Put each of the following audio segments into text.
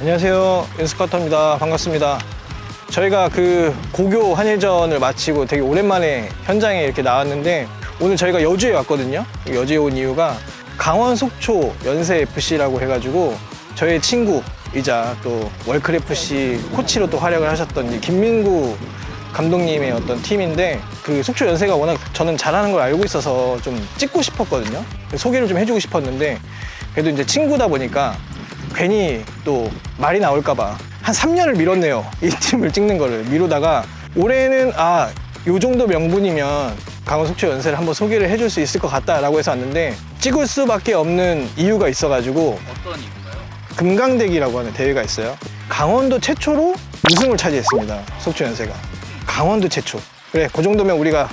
안녕하세요. 연습카터입니다. 반갑습니다. 저희가 그 고교 한일전을 마치고 되게 오랜만에 현장에 이렇게 나왔는데 오늘 저희가 여주에 왔거든요. 여주에 온 이유가 강원 속초 연세 FC라고 해가지고 저의 친구이자 또 월클 FC 코치로 또 활약을 하셨던 이 김민구 감독님의 어떤 팀인데 그 속초 연세가 워낙 저는 잘하는 걸 알고 있어서 좀 찍고 싶었거든요. 소개를 좀 해주고 싶었는데 그래도 이제 친구다 보니까 괜히 또 말이 나올까봐 한 3년을 미뤘네요. 이 팀을 찍는 거를 미루다가 올해는 아, 요 정도 명분이면 강원 속초 연세를 한번 소개를 해줄 수 있을 것 같다라고 해서 왔는데 찍을 수밖에 없는 이유가 있어가지고 어떤 이유인가요? 금강대기라고 하는 대회가 있어요. 강원도 최초로 우승을 차지했습니다. 속초 연세가. 강원도 최초. 그래, 그 정도면 우리가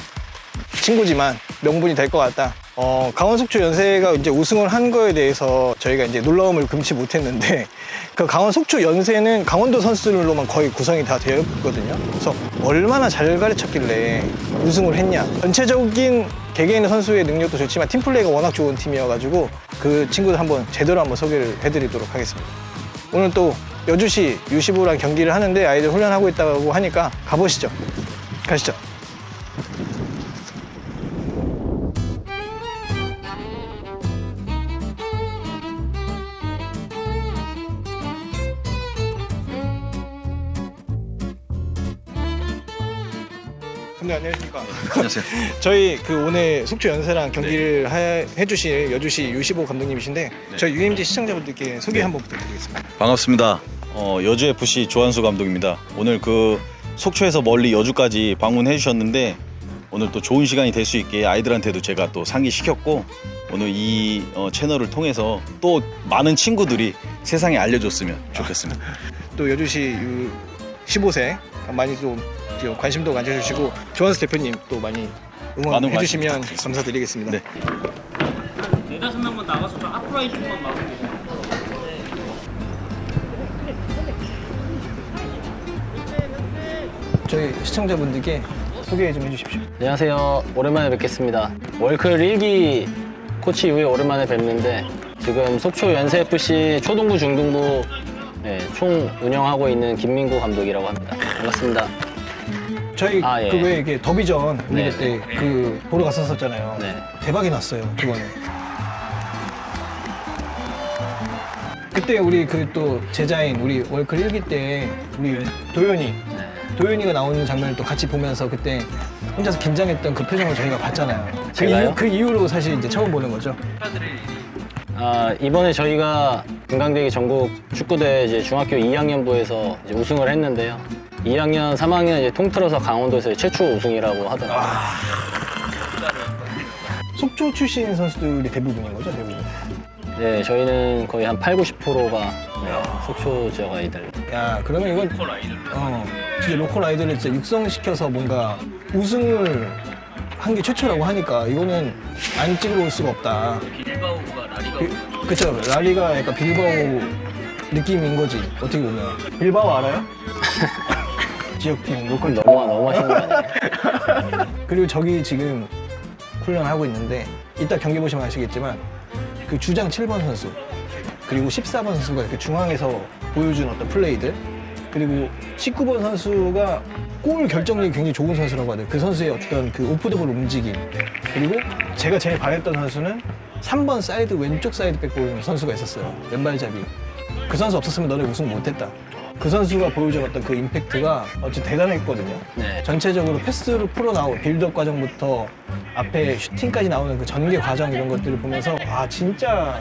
친구지만 명분이 될 것 같다. 어, 강원 속초 연세가 이제 우승을 한 거에 대해서 저희가 이제 놀라움을 금치 못했는데 그 강원 속초 연세는 강원도 선수들로만 거의 구성이 다 되어 있거든요. 그래서 얼마나 잘 가르쳤길래 우승을 했냐. 전체적인 개개인의 선수의 능력도 좋지만 팀플레이가 워낙 좋은 팀이어가지고 그 친구들 한번 제대로 한번 소개를 해드리도록 하겠습니다. 오늘 또 여주시 U15랑 경기를 하는데 아이들 훈련하고 있다고 하니까 가보시죠. 가시죠. 근데 안녕하십니까. 안녕하세요. 저희 그 오늘 속초 연세랑 경기를 하- 해주실 여주시 U15 감독님이신데 저희 UMG 시청자분들께 소개 네. 한번 부탁드리겠습니다. 반갑습니다. 어, 여주 FC 조한수 감독입니다. 오늘 그 속초에서 멀리 여주까지 방문해 주셨는데 오늘 또 좋은 시간이 될 수 있게 아이들한테도 제가 또 상기시켰고 오늘 이 어, 채널을 통해서 또 많은 친구들이 세상에 알려줬으면 좋겠습니다. 또 여주시 U15세 많이 또 관심도 가져주시고 조한수 대표님 또 많이 많은 응원해주시면. 감사드리겠습니다. 네. 네다섯 명만 나가서 저 앞라인만 막으면 돼요. 저희 시청자분들께 소개 좀 해주십시오. 안녕하세요. 오랜만에 뵙겠습니다. 월클 1기 코치 이후에 오랜만에 뵙는데 지금 속초 연세FC 초등부 중등부 네, 총 운영하고 있는 김민구 감독이라고 합니다. 반갑습니다. 저희 아, 예. 그왜 이게 더비전 우리 네. 그때 그 보러 갔었잖아요. 네. 대박이 났어요 그거는. 그때 우리 그 또 제자인 우리 월클 1기 때 우리 도현이 네. 도현이가 나오는 장면을 또 같이 보면서 그때 혼자서 긴장했던 그 표정을 저희가 봤잖아요. 그, 제가요? 이후, 그 이후로 사실 이제 처음 보는 거죠. 아, 이번에 저희가 금강대기 전국 축구대 이제 중학교 2학년부에서 이제 우승을 했는데요. 2학년, 3학년 이제 통틀어서 강원도에서 최초 우승이라고 하더라고요. 속초 출신 선수들이 대부분인 거죠, 대부분. 네, 저희는 거의 한 8, 90%가 네, 속초 지역 아이들. 야, 그러면 이건 로컬 아이들. 어, 진짜 로컬 아이들을 진짜 육성시켜서 뭔가 우승을 한 게 최초라고 하니까 이거는 안 찍으러 올 수가 없다. 빌바오가 라리가 그, 그쵸, 라리가 약간 빌바오 느낌인 거지, 어떻게 보면. 빌바오 알아요? 지역팀 로컬 너무, 너무 하시는 거 아니에요? 그리고 저기 지금 훈련을 하고 있는데 이따 경기 보시면 아시겠지만 그 주장 7번 선수 그리고 14번 선수가 이렇게 중앙에서 보여준 어떤 플레이들 그리고 19번 선수가 골 결정력이 굉장히 좋은 선수라고 하더라고요. 그 선수의 어떤 그 오프더볼 움직임 그리고 제가 제일 반했던 선수는 3번 사이드 왼쪽 사이드백 보는 선수가 있었어요. 왼발잡이. 그 선수 없었으면 너네 우승 못했다. 그 선수가 보여준 어떤 그 임팩트가 어쨌든 대단했거든요. 네. 전체적으로 패스를 풀어 나오고 빌드업 과정부터 앞에 슈팅까지 나오는 그 전개 과정 이런 것들을 보면서 아 진짜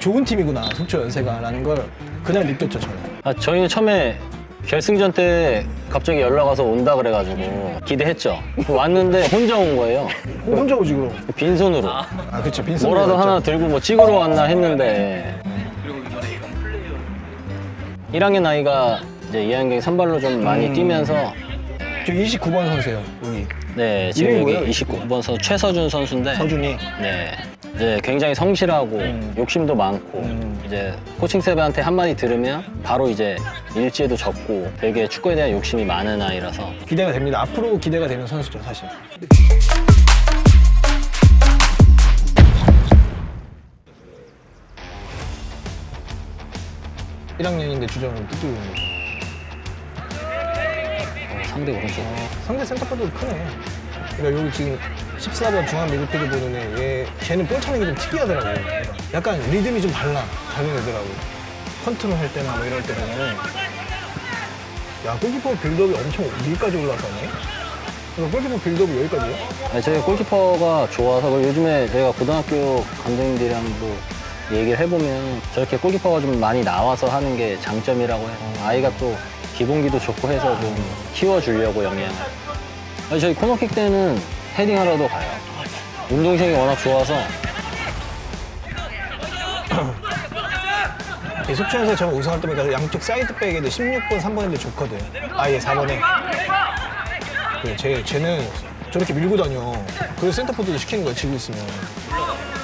좋은 팀이구나 속초 연세가라는 걸 그날 느꼈죠 저는. 아, 저희는 처음에 결승전 때 갑자기 연락 와서 온다 그래가지고 기대했죠. 왔는데 혼자 온 거예요. 혼자 오지 그럼. 빈손으로. 아 그쵸 빈슨. 뭐라도 하나 들고 뭐 찍으러 왔나 했는데 1학년 아이가 이제 2학년 선발로 좀 많이 음. 뛰면서 저 29번 선수예요 여기 네 지금 이름이 여기 뭐예요? 29번 선수 최서준 선수인데 서준이. 네 이제 굉장히 성실하고 음. 욕심도 많고 음. 이제 코칭 세브한테 한마디 들으면 바로 이제 일지에도 적고 되게 축구에 대한 욕심이 많은 아이라서 기대가 됩니다. 앞으로 기대가 되는 선수죠, 사실. 1학년인데 주전으로 뛰고 있는 거죠. 어, 상대 오른쪽 상대 센터포드도 크네. 그러니까 여기 지금 14번 중앙 미드필드 보는 애, 얘, 쟤는 볼 차는 게 좀 특이하더라고. 얘가. 약간 리듬이 좀 달라. 다른 애들하고. 컨트롤 할 때나 뭐 이럴 때 보면은. 야, 골키퍼 빌드업이 엄청 위까지 올라가네. 그러니까 골키퍼 빌드업이 여기까지야? 아니, 저희 골키퍼가 좋아서 그리고 요즘에 저희가 고등학교 감독님들이랑도 얘기를 해보면 저렇게 골키퍼가 좀 많이 나와서 하는 게 장점이라고 해요. 아이가 또 기본기도 좋고 해서 좀 키워주려고 영향을. 저희 코너킥 때는 헤딩하러도 가요. 운동성이 워낙 좋아서 속초에서 저는 우승할 때마다 양쪽 사이드백에도 16번, 3번인데 좋거든. 아예 4번에. 그 쟤, 쟤는 저렇게 밀고 다녀. 그래서 센터포드도 시키는 거야, 지고 있으면.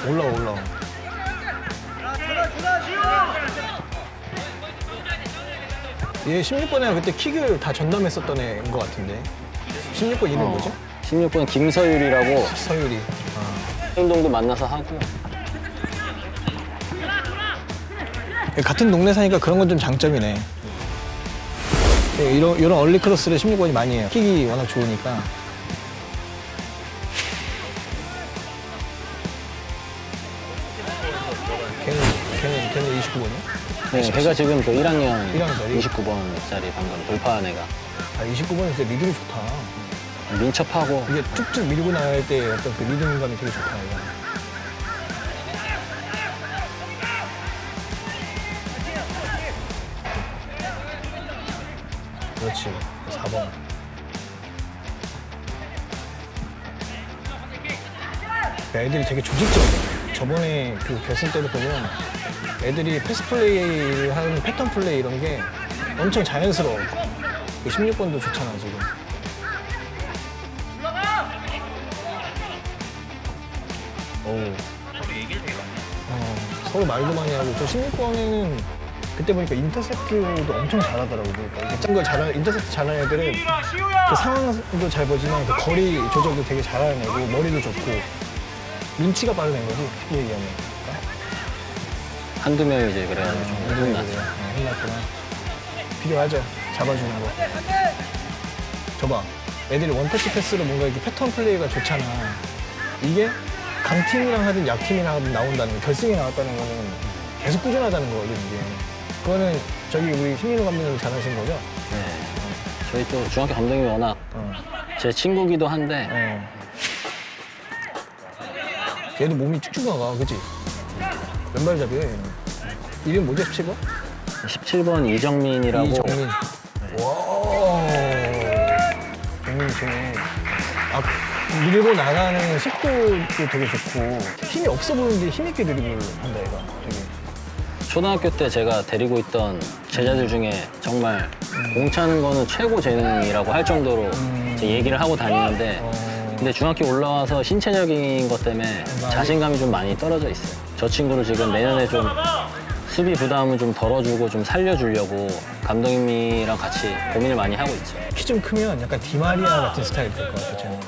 올라와, 올라와. 얘 16번에 그때 킥을 다 전담했었던 애인 것 같은데. 16번 이름 어, 뭐죠? 16번 김서율이라고 서율이. 행동도 만나서 하고 같은 동네 사니까 그런 건 좀 장점이네. 네, 이런, 이런 얼리 크로스를 16번이 많이 해요. 킥이 워낙 좋으니까. 29번이야? 네, 걔가 지금 그 1학년 1학년짜리? 29번짜리 방금 돌파한 애가 아, 29번은 진짜 리듬이 좋다. 민첩하고 이게 툭툭 밀고 나갈 때 어떤 그 리듬감이 되게 좋다, 이거. 그렇지. 4번. 애들이 되게 조직적이야. 저번에 그 결승 때도 보면 애들이 패스 플레이를 하는 패턴 플레이 이런 게 엄청 자연스러워. 16번도 좋잖아, 지금. 어우. 어, 서로 말도 많이 하고 저 16번에는 그때 보니까 인터셉트도 엄청 잘하더라고요. 그러니까 이렇게 짠걸 잘하는 인터셉트 잘하는 애들은 그 상황도 잘 보지만 그 거리 조절도 되게 잘하는 애고 머리도 좋고 눈치가 빠른 애인 거지 쉽게 얘기하면. 한두 명이 이제 그래가지고 좀. 어, 혼났구나. 필요하죠. 잡아주는 거. 저봐. 애들이 원터치 패스로 뭔가 이렇게 패턴 플레이가 좋잖아. 이게 강팀이랑 하든 약팀이랑 하든 나온다는 거, 결승에 나왔다는 거는 계속 꾸준하다는 거거든, 이게. 그거는 저기 우리 신민호 감독님 잘하신 거죠? 네. 저희 또 중학교 감독님이 워낙 어. 제 친구기도 한데 어. 얘도 몸이 쭉쭉 나가, 그치? 왼발잡이야, 얘는. 이름 뭐지, 17번? 17번 이정민이라고 이정민. 와. 정민 쟤. 아, 밀고 나가는 속도도 되게 좋고 힘이 없어 보이는데 힘 있게 드리블 한다 얘가 되게. 초등학교 때 제가 데리고 있던 제자들 중에 정말 공 차는 거는 최고 재능이라고 할 정도로 음. 제 얘기를 하고 다니는데 어. 근데 중학교 올라와서 신체적인 것 때문에 자신감이 좀 많이 떨어져 있어요. 저 친구를 지금 내년에 좀 수비 부담을 좀 덜어주고 좀 살려주려고 감독님이랑 같이 고민을 많이 하고 있죠. 키 좀 크면 약간 디마리아 같은 스타일이 될 것 같아 쟤는.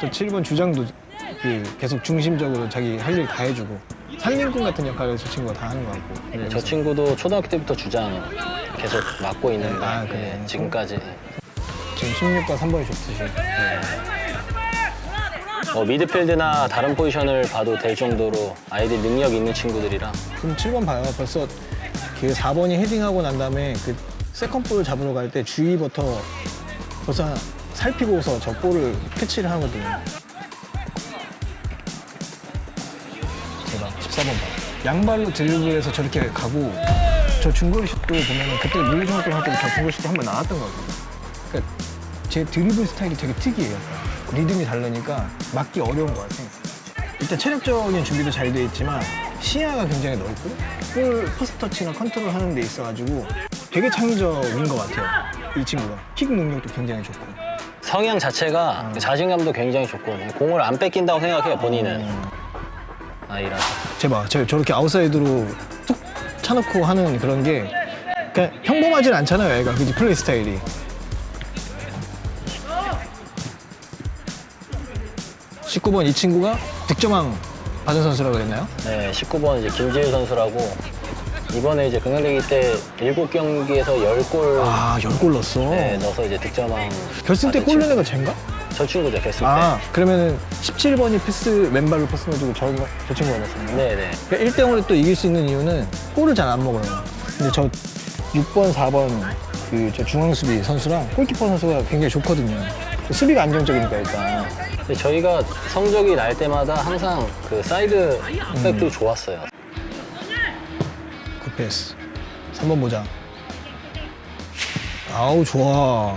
저 7번 주장도 그 계속 중심적으로 자기 할 일 다 해주고 살림꾼 같은 역할을 저 친구가 다 하는 것 같고. 네, 저 친구도 초등학교 때부터 주장 계속 맡고 있는데 아, 그래요? 예, 지금까지 지금 16과 3번이 좋듯이. 어, 미드필드나 다른 포지션을 봐도 될 정도로 아이들 능력 있는 친구들이라 그럼 7번 봐요. 벌써 그 4번이 헤딩하고 난 다음에 그 세컨볼 잡으러 갈 때 주위부터 벌써 살피고서 저 볼을 캐치를 하거든요. 제가 14번 봐. 양발로 드리블해서 저렇게 가고 저 중거리 슛도 보면은 그때 물리중학교 할 때도 저 중거리 슛도 한 번 나왔던 거거든요. 그러니까 제 드리블 스타일이 되게 특이해요. 리듬이 다르니까 맞기 어려운 것 같아요. 일단 체력적인 준비도 잘 돼 있지만 시야가 굉장히 넓고 볼 퍼스트 터치나 컨트롤 하는 데 있어가지고 되게 창의적인 것 같아요. 이 친구가. 킥 능력도 굉장히 좋고. 성향 자체가 자신감도 굉장히 좋고 공을 안 뺏긴다고 생각해요 본인은. 아이라서 제발 저 저렇게 아웃사이드로 툭 차놓고 하는 그런 게 그냥 평범하진 않잖아요 애가. 그지? 플레이 스타일이 (19번) 이 친구가 득점왕 받은 선수라고 그랬나요? 네 19번 이제 김지우 선수라고 이번에 이제 금강리기 때 7경기에서 10골 아, 10골 넣었어. 네, 넣어서 이제 득점왕 결승 때 골 넣은 쟤인가? 친구. 저 친구죠 결승 때 아, 그러면은 17번이 패스, 왼발로 패스 넣어주고 저, 저 친구가 넣었었네. 네네 그러니까 1대 0으로 또 이길 수 있는 이유는 골을 잘 안 먹어요. 근데 저 6번, 4번 그 저 중앙 수비 선수랑 골키퍼 선수가 굉장히 좋거든요. 수비가 안정적이니까 일단. 근데 저희가 성적이 날 때마다 항상 그 사이드 음. 백도 좋았어요 그 패스. 3번 보자. 아우 좋아.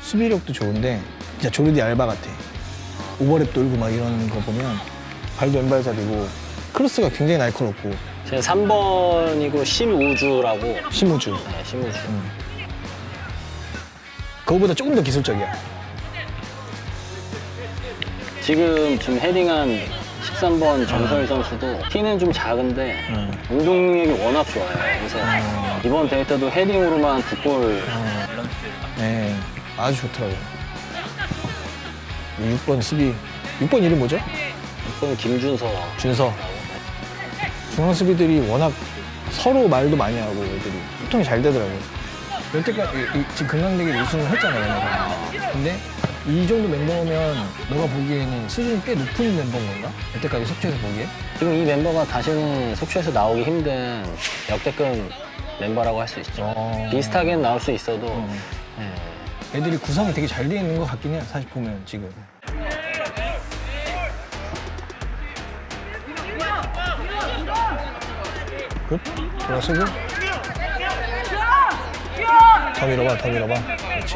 수비력도 좋은데 진짜 조르디 알바 같아. 오버랩 돌고 막 이러는 거 보면 발도 왼발잡이고 크로스가 굉장히 날카롭고 제가 3번이고 심우주라고 심우주. 네, 심우주 그거보다 조금 더 기술적이야. 지금 좀 헤딩한 13번 정설 선수도 키는 좀 작은데 음. 운동 능력이 워낙 좋아요. 그래서 이번 대회 때도 헤딩으로만 두골 네, 아주 좋더라고요. 6번 수비. 6번 이름 뭐죠? 이건 김준서 준서. 중앙 수비들이 워낙 서로 말도 많이 하고 애들이 소통이 잘 되더라고요. 여태까지 이- 이- 지금 금강대기 우승을 했잖아요. 얘네가. 근데 이 정도 멤버면 너가 보기에는 수준이 꽤 높은 멤버인 건가? 여태까지 속초에서 보기에? 지금 이 멤버가 다시는 속초에서 나오기 힘든 역대급 멤버라고 할 수 있죠. 어. 비슷하게는 나올 수 있어도 네. 애들이 구성이 되게 잘 돼 있는 것 같긴 해요. 사실 보면 지금. 굿. 돌아서고. 더 밀어봐, 더 밀어봐. 그렇지.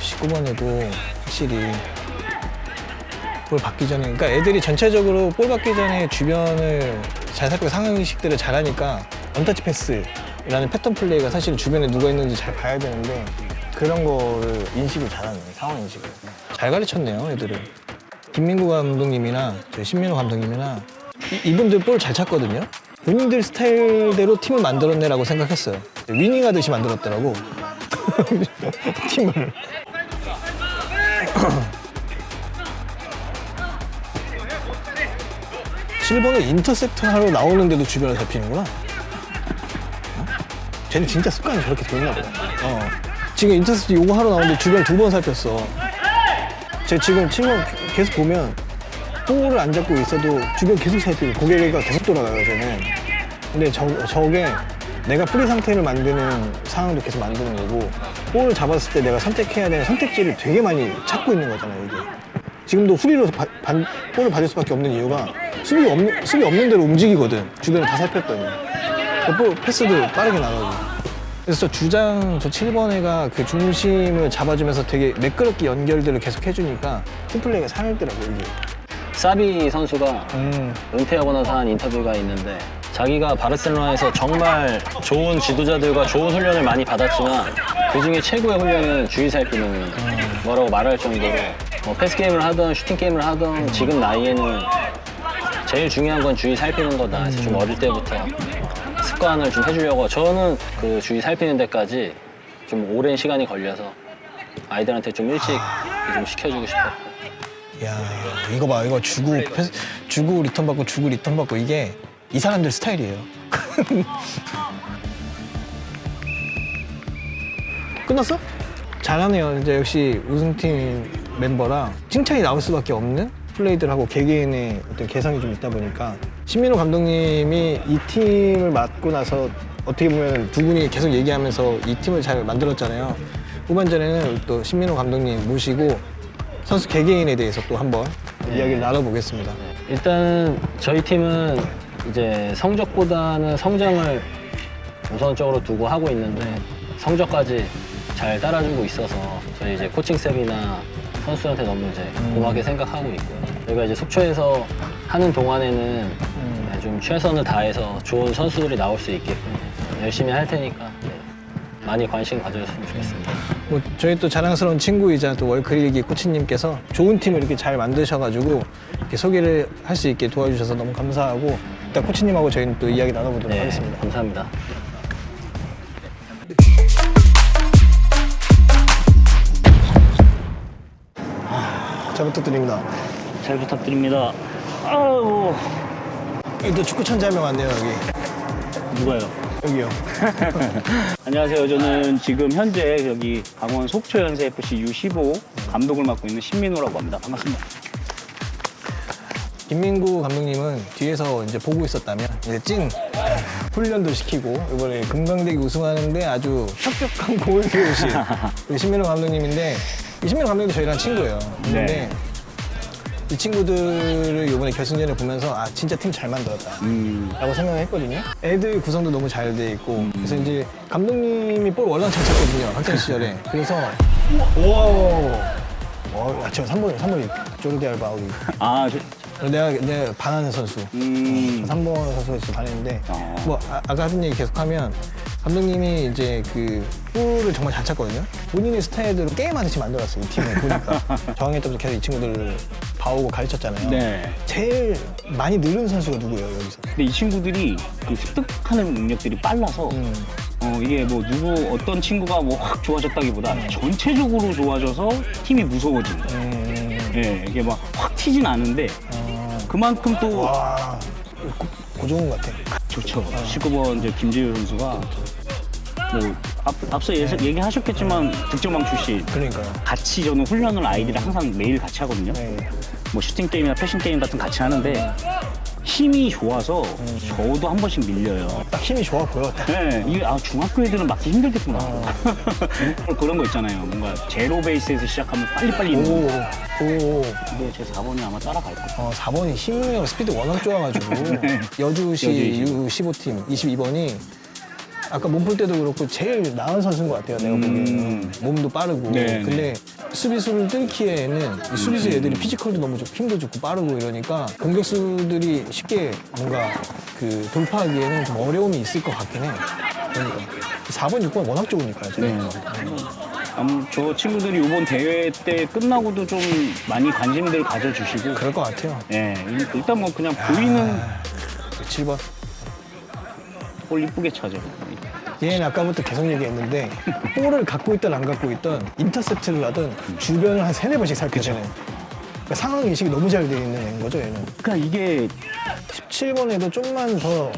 19번에도 확실히 볼 받기 전에, 그러니까 애들이 전체적으로 볼 받기 전에 주변을 잘 살피고 상황의식들을 잘하니까 원터치 패스라는 패턴 플레이가 사실 주변에 누가 있는지 잘 봐야 되는데 그런 거를 인식을 잘하네, 상황 인식을. 잘 가르쳤네요, 애들을. 김민구 감독님이나 저희 신민호 감독님이나 이, 이분들 볼 잘 찾거든요. 본인들 스타일대로 팀을 만들었네라고 생각했어요. 위닝하듯이 만들었더라고. 팀을. 칠번은 인터셉터 하러 나오는데도 주변을 살피는구나. 어? 쟤는 진짜 습관이 저렇게 돼 있나 보다. 어. 지금 인터셉터 요거 하러 나오는데 주변 두 번 살폈어. 제 지금 7번 계속 보면 볼을 안 잡고 있어도 주변 계속 살피고 고개가 계속 돌아가요, 쟤는. 근데 저, 저게 내가 프리 상태를 만드는 상황도 계속 만드는 거고 볼을 잡았을 때 내가 선택해야 되는 선택지를 되게 많이 찾고 있는 거잖아요, 이게. 지금도 후리로 바- 반- 볼을 받을 수밖에 없는 이유가 수비 없는, 수비 없는 대로 움직이거든. 주변을 다 살폈더니. 그볼 패스도 빠르게 나가고. 그래서 저 주장 저 7번 애가 그 중심을 잡아주면서 되게 매끄럽게 연결들을 계속 해주니까 팀플레이가 살더라고요, 이게. 사비 선수가 음. 은퇴하고 나서 한 인터뷰가 있는데 자기가 바르셀로나에서 정말 좋은 지도자들과 좋은 훈련을 많이 받았지만 그 중에 최고의 훈련은 주의 살피는 거라고 말할 정도로. 뭐 패스 게임을 하든 슈팅 게임을 하든 지금 나이에는 제일 중요한 건 주의 살피는 거다. 그래서 좀 어릴 때부터 습관을 좀 해주려고. 저는 그 주의 살피는 데까지 좀 오랜 시간이 걸려서 아이들한테 좀 일찍 좀 시켜주고 싶었고 야 이거 봐 이거 주고 패스, 주고 리턴 받고 주고 리턴 받고 이게 이 사람들 스타일이에요. 끝났어? 잘하네요. 이제 역시 우승팀 멤버라 칭찬이 나올 수밖에 없는 플레이들 하고 개개인의 어떤 개성이 좀 있다 보니까 신민호 감독님이 이 팀을 맡고 나서 어떻게 보면 두 분이 계속 얘기하면서 이 팀을 잘 만들었잖아요. 후반전에는 또 신민호 감독님 모시고 선수 개개인에 대해서 또 한번 이야기를 나눠보겠습니다. 일단 저희 팀은 이제 성적보다는 성장을 우선적으로 두고 하고 있는데 성적까지 잘 따라주고 있어서 저희 이제 코칭 셉이나 선수한테 너무 이제 고맙게 생각하고 있고요. 저희가 이제 속초에서 하는 동안에는 네, 좀 최선을 다해서 좋은 선수들이 나올 수 있게끔 열심히 할 테니까 네. 많이 관심 가져주시면 좋겠습니다. 뭐 저희 또 자랑스러운 친구이자 또 월클리기 코치님께서 좋은 팀을 이렇게 잘 만드셔가지고 이렇게 소개를 할 수 있게 도와주셔서 너무 감사하고 일단 코치님하고 저희는 또 이야기 나눠보도록 네, 하겠습니다. 감사합니다. 잘 부탁드립니다. 잘 부탁드립니다. 아우 또 축구 천재 한명 왔네요 여기. 누가요? 여기요. 안녕하세요. 저는 지금 현재 여기 강원 속초연세 FC U15 감독을 맡고 있는 신민호라고 합니다. 반갑습니다. 김민구 감독님은 뒤에서 이제 보고 있었다면 이제 찐 훈련도 시키고 이번에 금강대기 우승하는데 아주 골 배우신 우리 신민호 감독님인데 이 신민호 감독님도 저희랑 친구예요. 근데 네. 이 친구들을 이번에 결승전에 보면서 아 진짜 팀 잘 만들었다. 음, 라고 생각을 했거든요. 애들 구성도 너무 잘 돼 있고 그래서 이제 감독님이 볼 월랑창 쳤거든요. 학창 시절에. 그래서 와, 와, 제가 3번 3번이 조르디 알바 우리 아, 저, 내가 내가 반하는 선수. 음, 3번 선수가 진짜 반했는데 어. 뭐 아, 까 하던 얘기 계속하면 감독님이 이제 그 볼을 정말 잘 찼거든요. 본인의 스타일대로 게임하듯이 만들었어요. 이 팀을 보니까 저학년 때부터 계속 이 친구들을 봐오고 가르쳤잖아요. 네. 제일 많이 늘은 선수가 누구예요 여기서? 근데 이 친구들이 그 습득하는 능력들이 빨라서 음. 어, 이게 뭐 누구 어떤 친구가 뭐 확 좋아졌다기보다 전체적으로 좋아져서 팀이 무서워진다. 음. 예, 이게 막 확 튀진 않은데 어. 그만큼 또 와 고, 고종훈 같아. 좋죠. 19번 이제 김지우 선수가 뭐 앞, 앞서 예, 얘기하셨겠지만 득점왕 출신. 그러니까요. 같이 저는 훈련을 아이들이랑 항상 매일 같이 하거든요. 네. 뭐 슈팅 게임이나 패션 게임 같은 거 같이 하는데 힘이 좋아서 저도 한 번씩 밀려요. 딱 힘이 좋아 보여. 딱. 네, 이게 아 중학교 애들은 맞기 힘들겠구나. 그런 거 있잖아요. 뭔가 제로 베이스에서 시작하면 빨리빨리 오, 있는. 오. 근데 제 4번이 아마 따라갈 거예요. 어, 4번이 힘이랑 스피드 워낙 좋아가지고 여주시 네. 여주시. U15팀 22번이 아까 몸풀 때도 그렇고 제일 나은 선수인 것 같아요. 내가 보기에는 음. 몸도 빠르고 네, 네. 근데 수비수를 뚫기에는 이 수비수 애들이 피지컬도 너무 좋고 힘도 좋고 빠르고 이러니까 공격수들이 쉽게 뭔가 그 돌파하기에는 좀 어려움이 있을 것 같긴 해. 그러니까 4번, 6번 워낙 좋으니까요. 제가. 네. 아무 저 친구들이 이번 대회 때 끝나고도 좀 많이 관심들 가져주시고. 그럴 것 같아요. 예, 일단 뭐 그냥 보이는 7번. 볼 이쁘게 차죠. 얘는 아까부터 계속 얘기했는데 볼을 갖고 있든 안 갖고 있든 인터셉트를 하든 주변을 한 세네 번씩 살피잖아요. 그러니까 상황 인식이 너무 잘 되어 있는 애인 거죠, 얘는. 그러니까 이게 17번에도 좀만 더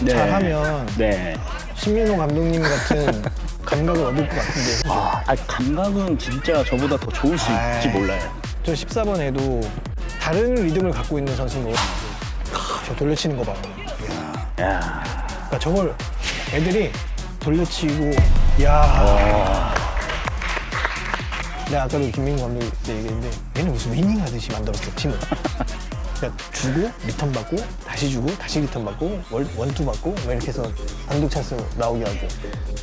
네. 잘하면 네. 신민호 감독님 같은 감각을 얻을 것 같은데. 아, 아, 감각은 진짜 저보다 더 좋을 수 있을지 아이. 몰라요. 저 14번에도 다른 리듬을 갖고 있는 선수는 아, 저 돌려치는 거 봐. 야. 그러니까 저걸 애들이 돌려치고 야. 내가 아까도 김민구 감독 때 얘기했는데 얘는 무슨 위닝 하듯이 만들었어 팀을 그러니까 주고 리턴 받고 다시 주고 다시 리턴 받고 월, 원투 받고 뭐 이렇게 해서 단독 찬스 나오게 하고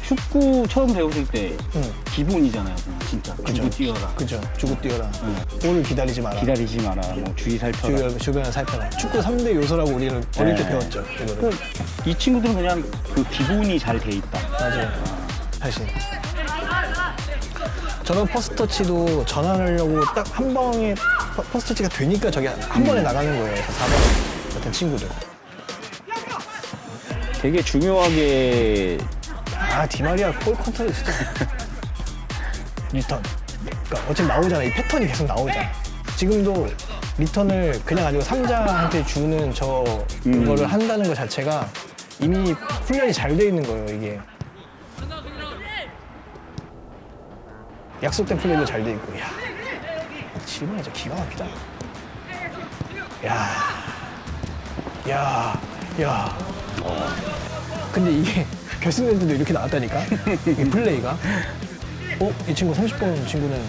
축구 처음 배우실 때 응. 기본이잖아요. 그냥 진짜 주고 뛰어라. 그죠 주고 뛰어라 볼을 기다리지 마라 기다리지 마라. 뭐 주의 살펴라. 주변, 주변을 살펴라 축구 3대 요소라고 우리는 어릴 때 네. 배웠죠 이거를 그, 이 친구들은 그냥 그 기본이 잘 돼 있다. 맞아요. 사실. 저런 퍼스트 터치도 전환하려고 딱 한 방에 퍼- 퍼스트 터치가 되니까 저게 한 번에 나가는 거예요. 4번 같은 친구들. 되게 중요하게 아, 디마리아 볼 컨트롤 진짜. 리턴. 그러니까 어차피 나오잖아. 이 패턴이 계속 나오잖아. 지금도 리턴을 그냥 가지고 삼자한테 주는 저 음. 이거를 한다는 것 자체가 이미 훈련이 잘 돼 있는 거예요, 이게. 약속된 플레이도 잘 돼 있고, 야. 질문 진짜 기가 막히다. 야. 야. 야. 근데 이게 결승전 때도 이렇게 나왔다니까? 이 플레이가. 어? 이 친구 30번 친구는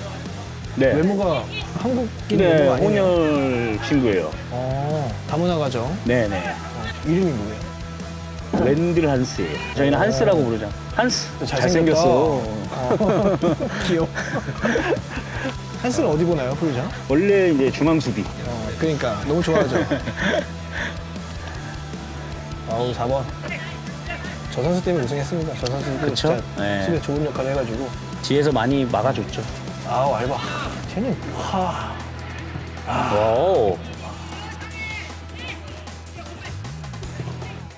네. 외모가 한국인 네, 외모가 아니네요. 혼혈 친구예요. 어, 다문화 가정. 네네. 어, 이름이 뭐예요? 랜들 한스예요. 저희는 한스라고 부르죠. 한스. 잘생겼어. 어. 귀여워. 한스는 어디 보나요, 프로죠? 원래 이제 중앙 수비. 어, 그러니까 너무 좋아하죠. 아우 4번. 저 선수 때문에 우승했습니다. 저 선수도 그쵸? 진짜 네. 수비에 좋은 역할을 해가지고 뒤에서 많이 막아줬죠. 아우 알바 쟤는 와 오.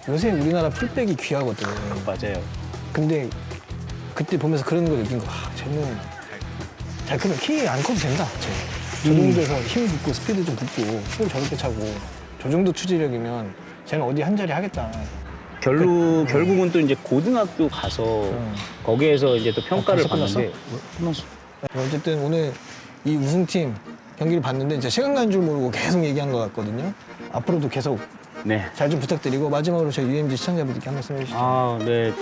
요새 우리나라 풀백이 귀하거든. 맞아요. 근데 그때 보면서 그런 거 느낀 거. 아, 쟤는 잘 크면 키 안 커도 된다. 쟤. 저 정도에서 힘 붙고 스피드 좀 붙고 힘 저렇게 차고 저 정도 추진력이면 쟤는 어디 한 자리 하겠다. 결국 결국은 또 이제 고등학교 가서 거기에서 이제 또 평가를 어, 벌써 받는데 끝났어. 어쨌든 오늘 이 우승팀 경기를 봤는데 진짜 시간 간줄 모르고 계속 얘기한 것 같거든요. 앞으로도 계속 네. 잘 좀 부탁드리고 마지막으로 저희 UMG 시청자분들께 한 말씀 해주시죠. 아, 네.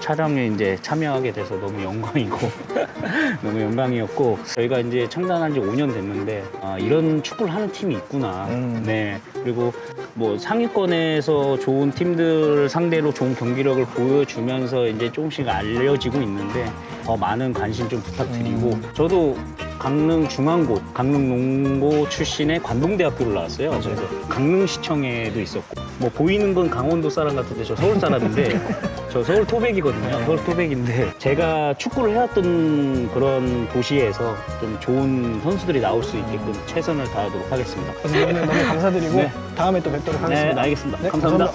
촬영에 이제 참여하게 돼서 너무 영광이고 너무 영광이었고 저희가 이제 창단한 지 5년 됐는데 아, 이런 축구를 하는 팀이 있구나. 음. 네. 그리고 뭐 상위권에서 좋은 팀들 상대로 좋은 경기력을 보여주면서 이제 조금씩 알려지고 있는데 더 많은 관심 좀 부탁드리고 음. 저도 강릉 중앙고, 강릉 농고 출신의 관동대학교를 나왔어요. 그래서 강릉시청에도 있었고 뭐 보이는 건 강원도 사람 같은데 저 서울 사람인데 저 서울 토백이거든요. 서울 토백인데 제가 축구를 해왔던 그런 도시에서 좀 좋은 선수들이 나올 수 있게끔 최선을 다하도록 하겠습니다. 그래서 오늘 너무 감사드리고 네. 다음에 또 뵙도록 네, 하겠습니다. 알겠습니다. 네, 감사합니다.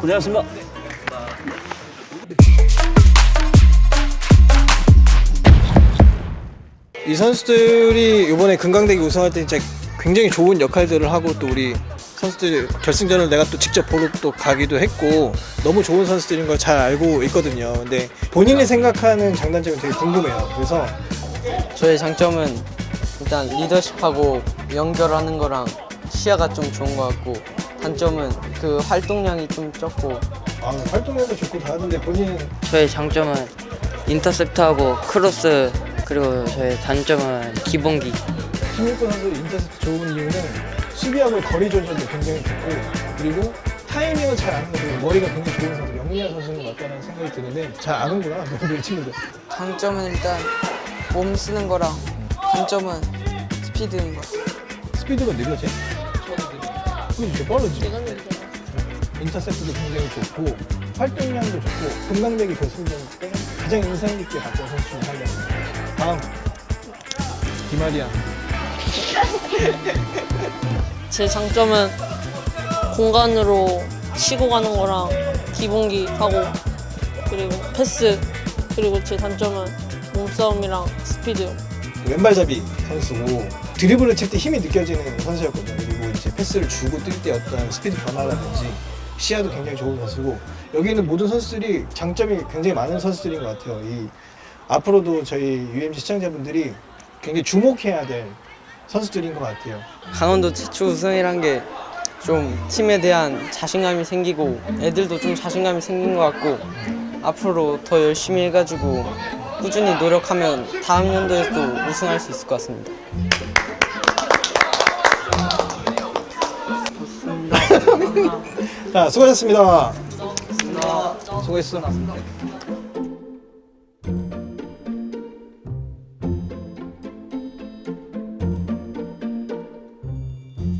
고생하셨습니다. 이 선수들이 이번에 금강대기 우승할 때 진짜 굉장히 좋은 역할들을 하고 또 우리 선수들 결승전을 내가 또 직접 보러 또 가기도 했고 너무 좋은 선수들인 걸 잘 알고 있거든요. 근데 본인이 생각하는 장단점이 되게 궁금해요. 그래서 저의 장점은 일단 리더십하고 연결하는 거랑 시야가 좀 좋은 것 같고 단점은 그 활동량이 좀 적고 아, 활동량도 좋고 다 하는데 본인은 저의 장점은 인터셉트하고 크로스 그리고 저의 단점은 기본기 김일권 선수 인터셉트 좋은 이유는 수비하고 거리 조절도 굉장히 좋고 그리고 타이밍을 잘 아는 거고 머리가 굉장히 좋은 선수 영리한 선수인 것 같다는 생각이 드는데 잘 아는구나 우리 친구들 장점은 일단 몸 쓰는 거랑 단점은 스피드인 것 같아요. 스피드가 느려져? 그게 되게 빠르지? 인터셉트도 굉장히 좋고 활동량도 좋고 금강대기 결승전 때 가장 인상 깊게 봤던 선수 중에 한 명입니다 다음 디마리아 제 장점은 공간으로 치고 가는 거랑 기본기 하고 그리고 패스 그리고 제 단점은 몸싸움이랑 스피드 왼발잡이 선수고 드리블을 칠 때 힘이 느껴지는 선수였거든요. 그리고 이제 패스를 주고 뛸 때 어떤 스피드 변화라든지 시야도 굉장히 좋은 선수고 여기 있는 모든 선수들이 장점이 굉장히 많은 선수들인 것 같아요. 이 앞으로도 저희 UMC 시청자분들이 굉장히 주목해야 될 선수들인 것 같아요. 강원도 최초 우승이란 게 좀 팀에 대한 자신감이 생기고 애들도 좀 자신감이 생긴 것 같고 앞으로 더 열심히 해가지고 꾸준히 노력하면 다음 연도에도 우승할 수 있을 것 같습니다. 자, 수고하셨습니다. 수고했어.